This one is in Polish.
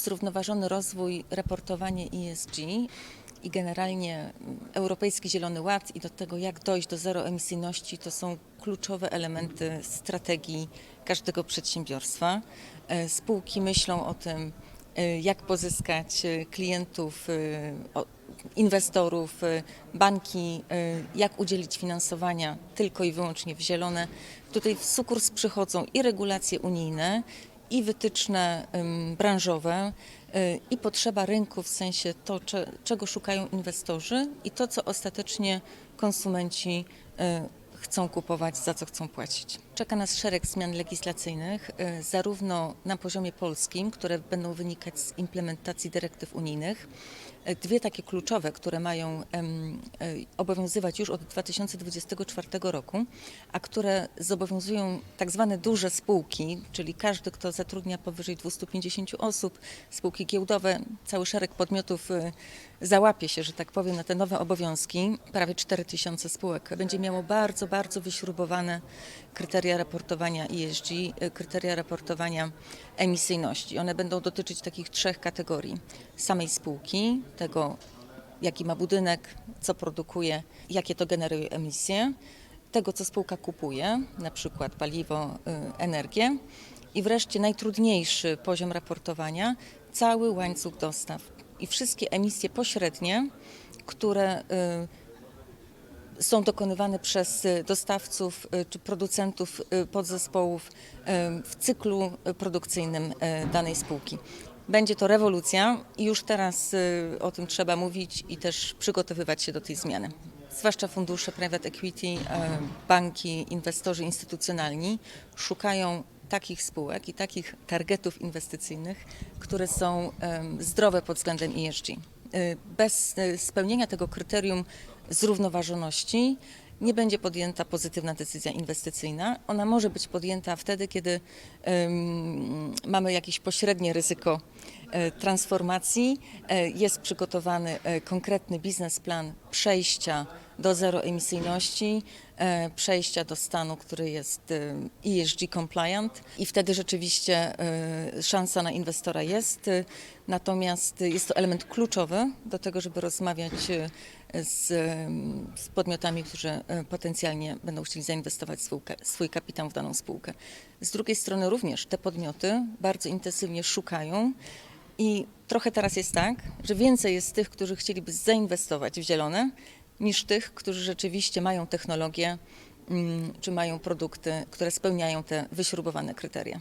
Zrównoważony rozwój, raportowanie ESG i generalnie mm, Europejski Zielony Ład i do tego, jak dojść do zeroemisyjności, to są kluczowe elementy strategii każdego przedsiębiorstwa. E, Spółki myślą o tym, e, jak pozyskać e, klientów, inwestorów, banki, jak udzielić finansowania tylko i wyłącznie w zielone. Tutaj w sukurs przychodzą i regulacje unijne, i wytyczne branżowe, y, i potrzeba rynku, w sensie to, cze, czego szukają inwestorzy, i to, co ostatecznie konsumenci y, chcą kupować, za co chcą płacić. Czeka nas szereg zmian legislacyjnych, y, zarówno na poziomie polskim, które będą wynikać z implementacji dyrektyw unijnych. Y, Dwie takie kluczowe, które mają y, obowiązywać już od 2024 roku, a które zobowiązują tak zwane duże spółki, czyli każdy, kto zatrudnia powyżej 250 osób, spółki giełdowe, cały szereg podmiotów załapie się, że tak powiem, na te nowe obowiązki. Prawie 4000 spółek będzie miało bardzo, bardzo wyśrubowane kryteria raportowania ESG, y, kryteria raportowania emisyjności. One będą dotyczyć takich trzech kategorii. Samej spółki, tego jaki ma budynek, co produkuje, jakie to generuje emisje, tego co spółka kupuje, na przykład paliwo, y, energię i wreszcie najtrudniejszy poziom raportowania, cały łańcuch dostaw i wszystkie emisje pośrednie, które y, są dokonywane przez y, dostawców y, czy producentów y, podzespołów w cyklu produkcyjnym danej spółki. Będzie to rewolucja i już teraz o tym trzeba mówić i też przygotowywać się do tej zmiany. Zwłaszcza fundusze private equity, banki, inwestorzy instytucjonalni szukają takich spółek i takich targetów inwestycyjnych, które są zdrowe pod względem ESG. Y, Bez y, spełnienia tego kryterium zrównoważoności nie będzie podjęta pozytywna decyzja inwestycyjna. Ona może być podjęta wtedy, kiedy em, mamy jakieś pośrednie ryzyko e, transformacji, e, jest przygotowany e, konkretny biznesplan przejścia do zeroemisyjności, e, przejścia do stanu, który jest e, ESG compliant i wtedy rzeczywiście e, szansa na inwestora jest. e, Natomiast jest to element kluczowy do tego, żeby rozmawiać e, z, z podmiotami, którzy e, potencjalnie będą chcieli zainwestować swój, ka- swój kapitał w daną spółkę. Z drugiej strony również te podmioty bardzo intensywnie szukają i trochę teraz jest tak, że więcej jest tych, którzy chcieliby zainwestować w zielone, niż tych, którzy rzeczywiście mają technologię mm, czy mają produkty, które spełniają te wyśrubowane kryteria.